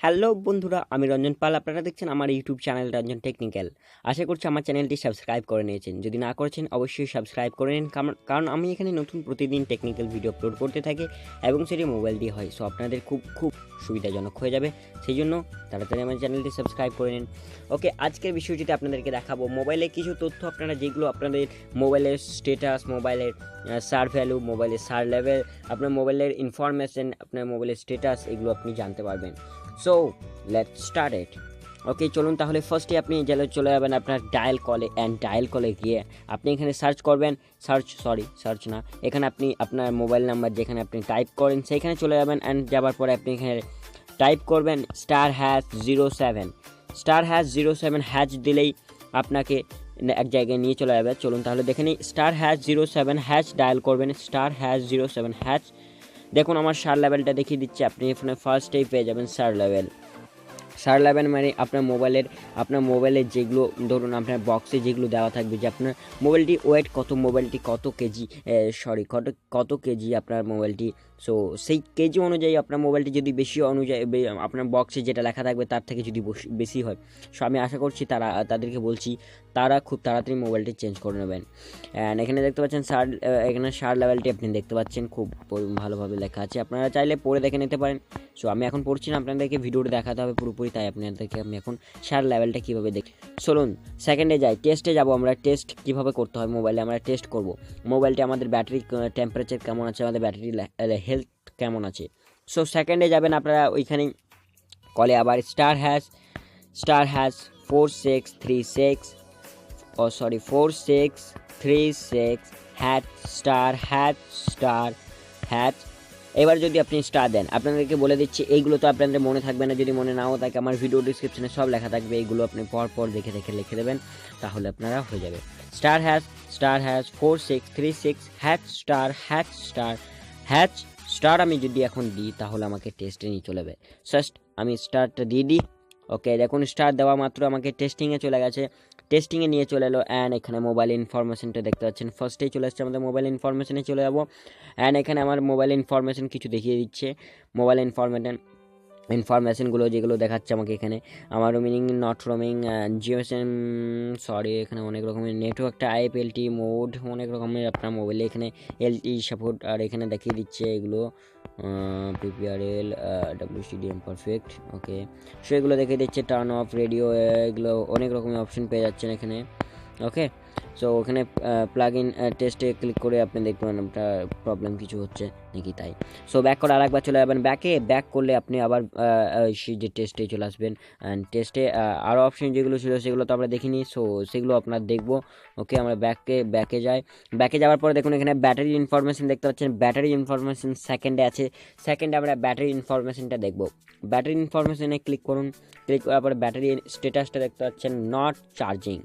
Hello বন্ধুরা, আমি রঞ্জন পাল। আপনারা দেখছেন আমার ইউটিউব চ্যানেল রঞ্জন টেকনিক্যাল। আশা করছি আমার চ্যানেলটি সাবস্ক্রাইব করে নিয়েছেন। যদি না করেছেন, অবশ্যই সাবস্ক্রাইব করে নিন। কারণ- আমি এখানে নতুন প্রতিদিন টেকনিক্যাল ভিডিও আপলোড করতে থাকি এবং সেটি মোবাইল দিয়ে হয়। সো আপনাদের খুব খুব সুবিধাজনক হয়ে যাবে। সেই জন্য তাড়াতাড়ি আমার চ্যানেলটি সাবস্ক্রাইব করে নিন। ওকে, আজকের বিষয়টিতে আপনাদেরকে দেখাবো। মোবাইলে কিছু তথ্য আপনারা, যেগুলো আপনাদের মোবাইলের স্টেটাস মোবাইলের সার ভ্যালু মোবাইলের সার লেভেল আপনার মোবাইলের ইনফরমেশন আপনার মোবাইলের স্টেটাস এগুলো আপনি জানতে পারবেন। So let start it okay চলুন তাহলে ফার্স্টে আপনি জেলে চলে যাবেন আপনার ডায়াল কলে অ্যান্ড ডায়াল কলে গিয়ে আপনি এখানে সার্চ করবেন সার্চ সরি সার্চ না, এখানে আপনি আপনার মোবাইল নাম্বার যেখানে আপনি টাইপ করেন, সেইখানে চলে যাবেন অ্যান্ড যাওয়ার পরে আপনি এখানে টাইপ করবেন star hash zero seven star hash zero seven hash দিলেই আপনাকে এক জায়গায় নিয়ে চলে যাবে। চলুন তাহলে দেখে নিই। Star hash zero seven hash dial করবেন। Star hash zero seven hash দেখুন আমার সার লেভেলটা দেখিয়ে দিচ্ছি। আপনি এখানে ফার্স্টেই পেয়ে যাবেন সার লেভেল সার লেভেল মানে আপনার মোবাইলের আপনার মোবাইলের যেগুলো, ধরুন আপনার বক্সে যেগুলো দেওয়া থাকবে যে আপনার মোবাইলটি ওয়েট কত, মোবাইলটি কত কেজি সরি কত কত কেজি আপনার মোবাইলটি? সো সেই কেজি অনুযায়ী আপনার মোবাইলটি যদি বেশি অনুযায়ী আপনার বক্সে যেটা লেখা থাকবে তার থেকে যদি বেশি হয়। সো আমি আশা করছি তারা, তাদেরকে বলছি, তারা খুব তাড়াতাড়ি মোবাইলটি চেঞ্জ করে নেবেন। অ্যান্ড এখানে দেখতে পাচ্ছেন সার এখানে সার লেভেলটি আপনি দেখতে পাচ্ছেন, খুব ভালোভাবে লেখা আছে। আপনারা চাইলে পড়ে দেখে নিতে পারেন। সো আমি এখন পড়ছি না, আপনাদেরকে ভিডিওটা দেখাতে হবে পুরোপুরি। তাই আপনাদেরকে আমি এখন সার লেভেলটা কীভাবে দেখি। চলুন সেকেন্ডে যাই। টেস্টে যাব আমরা টেস্ট কীভাবে করতে হয় মোবাইলে আমরা টেস্ট করব। মোবাইলটি আমাদের ব্যাটারি টেম্পারেচার কেমন আছে, আমাদের ব্যাটারি হেলথ কেমন আছে। সো সেকেন্ডে যাবেন আপনারা ওইখানে কলে আবার star hash star hash four six three six oh sorry four six three six hash star hash star hash এবার যদি আপনি স্টার দেন, আপনাদেরকে বলে দিচ্ছি, এইগুলো তো আপনাদের মনে থাকবে না, যদি মনে নাও থাকে আমার ভিডিও ডিসক্রিপশনে সব লেখা থাকবে, এইগুলো আপনি পর পর দেখে দেখে লিখে দেবেন, তাহলে আপনারা হয়ে যাবে। Star hash star hash four six three six hash star hash star hash star আমি যদি এখন দিই, তাহলে আমাকে টেস্টে নিয়ে চলে যাবে। জাস্ট আমি স্টারটা দিয়ে দিই ওকে দেখুন স্টার দেওয়া মাত্র আমাকে টেস্টিংয়ে চলে গেছে। টেস্টিংয়ে নিয়ে চলে এলো অ্যান্ড এখানে মোবাইল ইনফরমেশনটা দেখতে পাচ্ছেন। ফার্স্টেই চলে আসছে আমাদের মোবাইল ইনফরমেশনে চলে যাব। অ্যান্ড এখানে আমার মোবাইল ইনফরমেশন কিছু দেখিয়ে দিচ্ছে। মোবাইল ইনফরমেশন ইনফরমেশনগুলো যেগুলো দেখাচ্ছে আমাকে এখানে। আমার roaming not roaming Jio SIM sorry এখানে অনেক রকমের নেটওয়ার্কটা আইএফএলটি মোড অনেক রকমের আপনার মোবাইলে এখানে এলটি সাপোর্ট আর এখানে দেখিয়ে দিচ্ছে এগুলো। PPRL W WCDM perfect okay so এগুলো দেখে দিচ্ছে টার্ন অফ রেডিও এগুলো অনেক রকমের অপশন পেয়ে যাচ্ছেন এখানে ওকে সো ওখানে প্লাগ ইন টেস্টে ক্লিক করে আপনি দেখবেন আপনার প্রবলেম কিছু হচ্ছে নাকি তাই। সো ব্যাক করে আরেকবার চলে যাবেন ব্যাকে ব্যাক করলে আপনি আবার সেই যে টেস্টে চলে আসবেন। অ্যান্ড টেস্টে আরও অপশন যেগুলো ছিল সেগুলো তো আমরা দেখিনি। সো সেগুলো আপনার দেখব। ওকে আমরা ব্যাকে ব্যাকে যাই। ব্যাকে যাওয়ার পরে দেখুন এখানে ব্যাটারি ইনফরমেশন দেখতে পাচ্ছেন। ব্যাটারি ইনফরমেশন সেকেন্ডে আছে। সেকেন্ডে আমরা ব্যাটারি ইনফরমেশনটা দেখব। ব্যাটারি ইনফরমেশনে ক্লিক করুন। ক্লিক করার পরে ব্যাটারি স্টেটাসটা দেখতে পাচ্ছেন। নট চার্জিং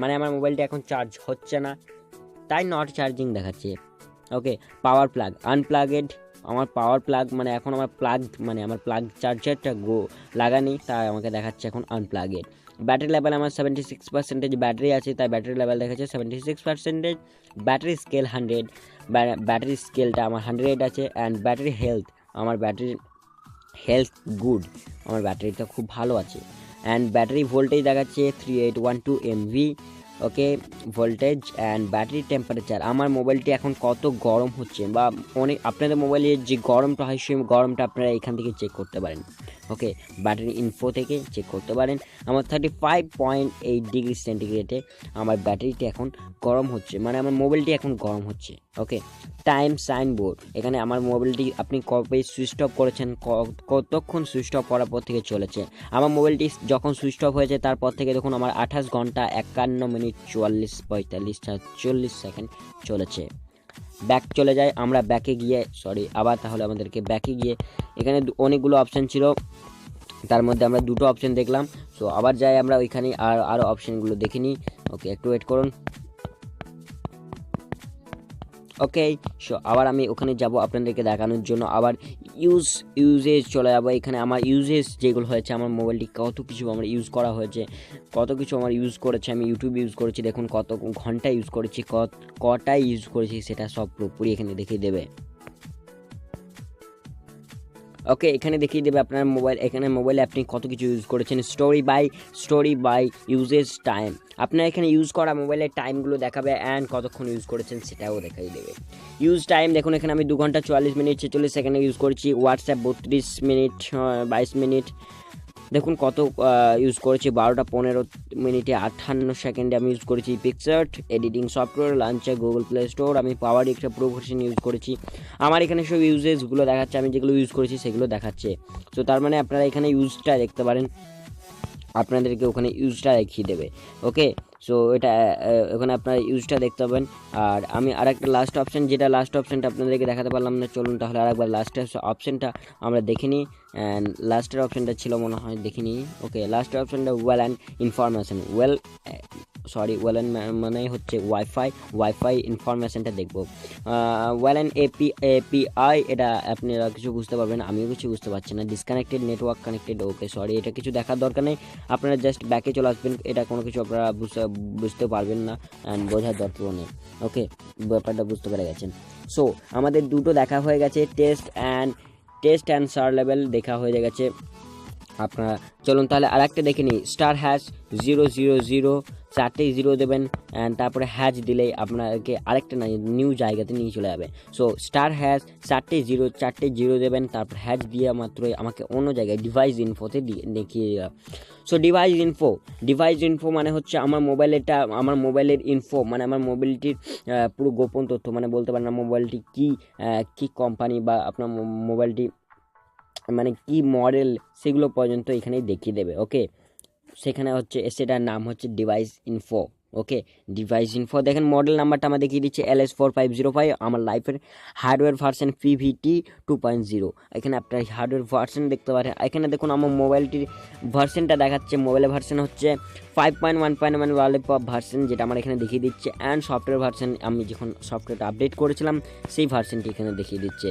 মানে আমার মোবাইলটা এখন চার্জ হচ্ছে না। তাই নট চার্জিং দেখাচ্ছে। ওকে পাওয়ার প্লাগ আনপ্লাগেড আমার পাওয়ার প্লাগ মানে এখন আমার প্লাগ মানে আমার প্লাগ চার্জারটা গো লাগানি তাই আমাকে দেখাচ্ছে এখন আনপ্লাগেড ব্যাটারি লেভেল আমার সেভেন্টি সিক্স পার্সেন্টেজ ব্যাটারি আছে, তাই ব্যাটারি লেভেল দেখাচ্ছে seventy six percentage battery scale hundred battery স্কেলটা আমার হান্ড্রেড আছে অ্যান্ড ব্যাটারি হেলথ আমার ব্যাটারি হেলথ গুড আমার ব্যাটারিটা খুব ভালো আছে। অ্যান্ড ব্যাটারি ভোল্টেজ দেখাচ্ছে three eight one two MV okay voltage and battery temperature আমার মোবাইলটি এখন কত গরম হচ্ছে বা অনেক, আপনাদের মোবাইলে যে গরমটা হয়, সেই গরমটা আপনারা এখান থেকে চেক করতে পারেন। ওকে ব্যাটারি ইনফো থেকে চেক করতে পারেন। আমার thirty five point eight degree সেন্টিগ্রেডে আমার ব্যাটারিটি এখন গরম হচ্ছে মানে আমার মোবাইলটি এখন গরম হচ্ছে। ওকে টাইম সাইন বোর্ড এখানে আমার মোবাইলটি আপনি কবে সুইচ অফ করেছেন কতক্ষণ সুইচ অফ করার পর থেকে চলেছে। আমার মোবাইলটি যখন সুইচ অফ হয়েছে, তারপর থেকে দেখুন আমার আঠাশ ঘণ্টা একান্ন মিনিট চুয়াল্লিশ, পঁয়তাল্লিশ চল্লিশ সেকেন্ড চলেছে। ব্যাক চলে যায়, আমরা ব্যাকে গিয়ে সরি আবার তাহলে আমাদেরকে ব্যাকে গিয়ে, এখানে অনেকগুলো অপশান ছিল। তার মধ্যে আমরা দুটো অপশান দেখলাম। সো আবার যাই আমরা ওইখানে আর আরও অপশানগুলো দেখে নিই। ওকে একটু ওয়েট করুন। ওকে সো আবার আমি ওখানে যাব আপনাদেরকে দেখানোর জন্য। আবার ইউজ ইউজেজ চলে যাব। এখানে আমার ইউজেস যেগুলো হয়েছে, আমার মোবাইলটি কত কিছু আমার ইউজ করা হয়েছে, কত কিছু আমার ইউজ করেছে, আমি ইউটিউব ইউজ করেছি, দেখুন কত ঘণ্টা ইউজ করেছি কটায় ইউজ করেছি, সেটা সব পুরোপুরি এখানে দেখিয়ে দেবে। ওকে, এখানে দেখিয়ে দেবে আপনার মোবাইল এখানে মোবাইলে আপনি কত কিছু ইউজ করেছেন story by story by uses time আপনার এখানে ইউজ করা মোবাইলের টাইমগুলো দেখাবে অ্যান্ড কতক্ষণ ইউজ করেছেন সেটাও দেখাই দেবে। ইউজ টাইম দেখুন, এখানে আমি দু ঘণ্টা চুয়াল্লিশ মিনিট ছেচল্লিশ সেকেন্ডে ইউজ করছি হোয়াটসঅ্যাপ বত্রিশ মিনিট বাইশ মিনিট দেখুন কত ইউজ করেছি, বারোটা পনেরো মিনিটে আটান্ন সেকেন্ডে আমি ইউজ করেছি পিকচার্ট এডিটিং সফটওয়্যার লাঞ্চে গুগল প্লে স্টোর আমি পাওয়ার একটা প্রো ভার্সন ইউজ করেছি। আমার এখানে সব ইউজেসগুলো দেখাচ্ছে, আমি যেগুলো ইউজ করেছি সেগুলো দেখাচ্ছে। তো তার মানে আপনারা এখানে ইউজটা দেখতে পারেন। আপনাদেরকে ওখানে ইউজটা দেখিয়ে দেবে ওকে সো এটা ওখানে আপনারা ইউজটা দেখতে পাবেন। আর আমি আর একটা লাস্ট অপশান যেটা লাস্ট অপশানটা আপনাদেরকে দেখাতে পারলাম না, চলুন তাহলে আর একবার লাস্টের অপশানটা আমরা দেখে নিই। অ্যান্ড লাস্টের অপশানটা ছিল মনে হয়, দেখে নিই ওকে লাস্টের অপশানটা well and information well sorry well and মানে হচ্ছে ওয়াইফাই ওয়াইফাই ইনফরমেশনটা দেখব। ওয়েল অ্যান্ড এপি এপিআই এটা আপনারা কিছু বুঝতে পারবেন, আমিও কিছু বুঝতে পারছি না। Disconnected network connected okay sorry এটা কিছু দেখার দরকার নেই। আপনারা জাস্ট ব্যাকে চলে আসবেন, এটা কোনো কিছু আপনারা বুঝতে বুঝতে পারবেন না অ্যান্ড বোঝার দরকারও নেই ওকে ব্যাপারটা বুঝতে পেরে গেছেন। সো আমাদের দুটো দেখা হয়ে গেছে test and test and sir level দেখা হয়ে গেছে। আপনারা চলুন তাহলে আর একটা দেখে নিই। Star hash zero zero zero চারটে জিরো দেবেন অ্যান্ড তারপরে হ্যাচ দিলেই আপনাকে আরেকটা নিউ জায়গাতে নিয়ে চলে যাবে। সো স্টার হ্যাশ চারটে জিরো চারটে জিরো দেবেন, তারপর হ্যাচ দিয়ে মাত্রই আমাকে অন্য জায়গায় ডিভাইস ইনফোতে দেখিয়ে দেওয়া so device info device info মানে হচ্ছে আমার মোবাইলেরটা আমার মোবাইলের ইনফো মানে আমার মোবাইলটির পুরো গোপন তথ্য মানে বলতে পারেন না মোবাইলটি কী কী কোম্পানি বা আপনার মোবাইলটি মানে কি মডেল সেগুলো পর্যন্ত এখানেই দেখিয়ে দেবে ওকে সেখানে হচ্ছে সেটার নাম হচ্ছে device info okay device info দেখেন মডেল নাম্বারটা আমার দেখিয়ে দিচ্ছে L S four five zero five আমার লাইফের hardware version PVT two point zero এখানে আপনার হার্ডওয়্যার ভার্সন দেখতে পারেন, এখানে দেখুন আমার মোবাইলটির ভার্সনটা দেখাচ্ছে মোবাইলের ভার্সন হচ্ছে five point one point one ওয়ালেপপ version যেটা আমার এখানে দেখিয়ে দিচ্ছে অ্যান্ড সফটওয়্যার ভার্সন আমি যখন সফটওয়্যারটা আপডেট করেছিলাম, সেই ভার্সনটি এখানে দেখিয়ে দিচ্ছে।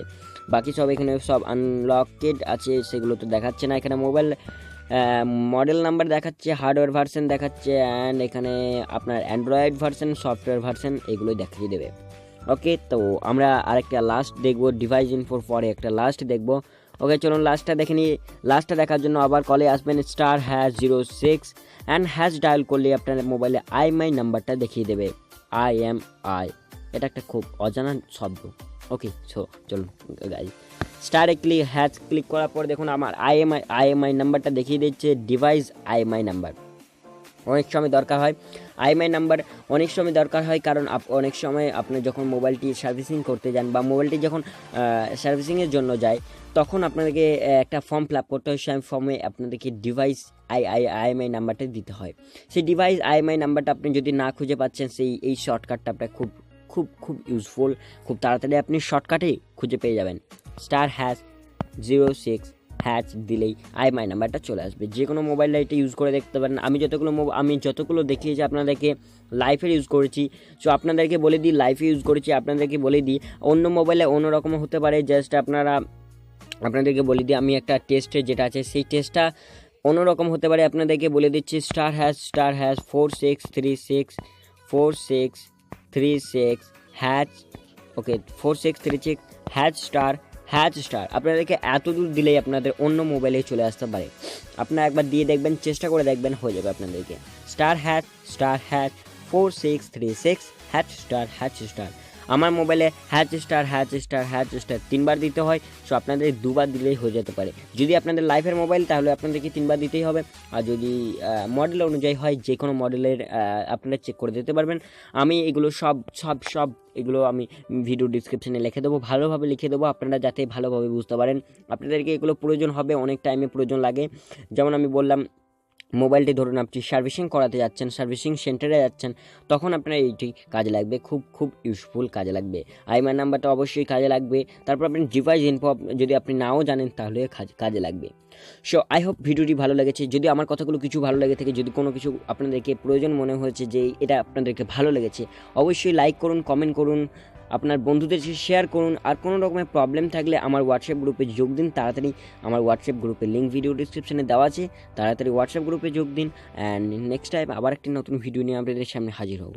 বাকি সব এখানে সব আনলকেড আছে, সেগুলো তো দেখাচ্ছে না এখানে মোবাইল মডেল নাম্বার দেখাচ্ছে হার্ডওয়্যার ভার্সন দেখাচ্ছে অ্যান্ড এখানে আপনার অ্যান্ড্রয়েড ভার্সন সফটওয়্যার ভার্সন এগুলোই দেখিয়ে দেবে। ওকে তো আমরা আরেকটা লাস্ট দেখব ডিভাইস ইনফোর পরে একটা লাস্ট দেখব। ওকে চলুন লাস্টটা দেখে নিই। লাস্টটা দেখার জন্য আবার কলে আসবেন star hash zero six and hash dial করলে আপনার মোবাইলে আই মাই নাম্বারটা দেখিয়ে দেবে। আই এম আই এটা একটা খুব অজানা শব্দ। ওকে সো চলুন গাইজ স্টারে ক্লিক হ্যাচ ক্লিক করার পর দেখুন আমার আইএমআই আইএমআই নাম্বারটা দেখিয়ে দিচ্ছে ডিভাইস আইএমআই নাম্বার অনেক সময় দরকার হয়। আইএমআই নাম্বার অনেক সময় দরকার হয় কারণ অনেক সময় আপনি যখন মোবাইলটি সার্ভিসিং করতে যান বা মোবাইলটি যখন সার্ভিসিংয়ের জন্য যায়, তখন আপনাদেরকে একটা ফর্ম ফিল আপ করতে হয়। সেই ফর্মে আপনাদেরকে ডিভাইস আই আই আইএমআই নাম্বারটা দিতে হয়। সেই ডিভাইস আইএমআই নাম্বারটা আপনি যদি না খুঁজে পাচ্ছেন, সেই, এই শর্টকাটটা আপনার খুব খুব খুব ইউজফুল খুব তাড়াতাড়ি আপনি শর্টকাটে খুঁজে পেয়ে যাবেন। Star hash zero six hash দিলেই আই মাই নাম্বারটা চলে আসবে। যে কোনো মোবাইল লাইটে ইউজ করে দেখতে পারেন। আমি যতগুলো আমি যতগুলো দেখিয়েছি, আপনাদেরকে লাইফে ইউজ করেছি। সো আপনাদেরকে বলে দিই লাইফে ইউজ করেছি, আপনাদেরকে বলে দিই, অন্য মোবাইলে অন্যরকম হতে পারে। জাস্ট আপনারা, আপনাদেরকে বলে দিই, আমি একটা টেস্টে যেটা আছে, সেই টেস্টটা অন্যরকম হতে পারে। আপনাদেরকে বলে দিচ্ছি star hash star hash four six three six four six three six hash okay four six three six hash star hash star আপনাদেরকে এত দূর দিলেই আপনাদের অন্য মোবাইলে চলে আসতে পারে। আপনারা একবার দিয়ে দেখবেন, চেষ্টা করে দেখবেন, হয়ে যাবে আপনাদেরকে। Star hash star hash four six three six hash star hash star আমার মোবাইলে hash star hash star hash star তিনবার দিতে হয়, সো আপনাদের দুবার দিলেই হয়ে যেতে পারে। যদি আপনাদের লাইফের মোবাইল, তাহলে আপনাদেরকে তিনবার দিতেই হবে? আর যদি মডেল অনুযায়ী হয়, যে কোনো মডেলের আপনারা চেক করে দিতে পারবেন। আমি এগুলো সব সব সব এগুলো আমি ভিডিও ডিসক্রিপশনে লিখে দেবো। ভালোভাবে লিখে দেবো, আপনারা যাতে ভালোভাবে বুঝতে পারেন। আপনাদেরকে এগুলো প্রয়োজন হবে, অনেক টাইমে প্রয়োজন লাগে। যেমন আমি বললাম মোবাইলটি ধরুন আপনি সার্ভিসিং করাতে যাচ্ছেন, সার্ভিসিং সেন্টারে যাচ্ছেন, তখন আপনার এইটি কাজে লাগবে, খুব খুব ইউজফুল কাজে লাগবে। আইমার নাম্বারটা অবশ্যই কাজে লাগবে। তারপর আপনি ডিভাইস ইনফো যদি আপনি নাও জানেন তাহলে কাজে লাগবে। সো আই হোপ ভিডিওটি ভালো লেগেছে। যদি আমার কথাগুলো কিছু ভালো লেগে থাকে, যদি কোনো কিছু আপনাদেরকে প্রয়োজন মনে হয়েছে যে এটা আপনাদেরকে ভালো লেগেছে, অবশ্যই লাইক করুন কমেন্ট করুন। আপনার বন্ধুদের সাথে শেয়ার করুন। আর কোনো রকমের প্রবলেম থাকলে আমার হোয়াটসঅ্যাপ গ্রুপে যোগ দিন। তাড়াতাড়ি আমার হোয়াটসঅ্যাপ গ্রুপে লিঙ্ক ভিডিও ডিসক্রিপশনে দেওয়া আছে। তাড়াতাড়ি হোয়াটসঅ্যাপ গ্রুপে যোগ দিন। অ্যান্ড নেক্সট টাইম আবার একটি নতুন ভিডিও নিয়ে আপনাদের সামনে হাজির হব।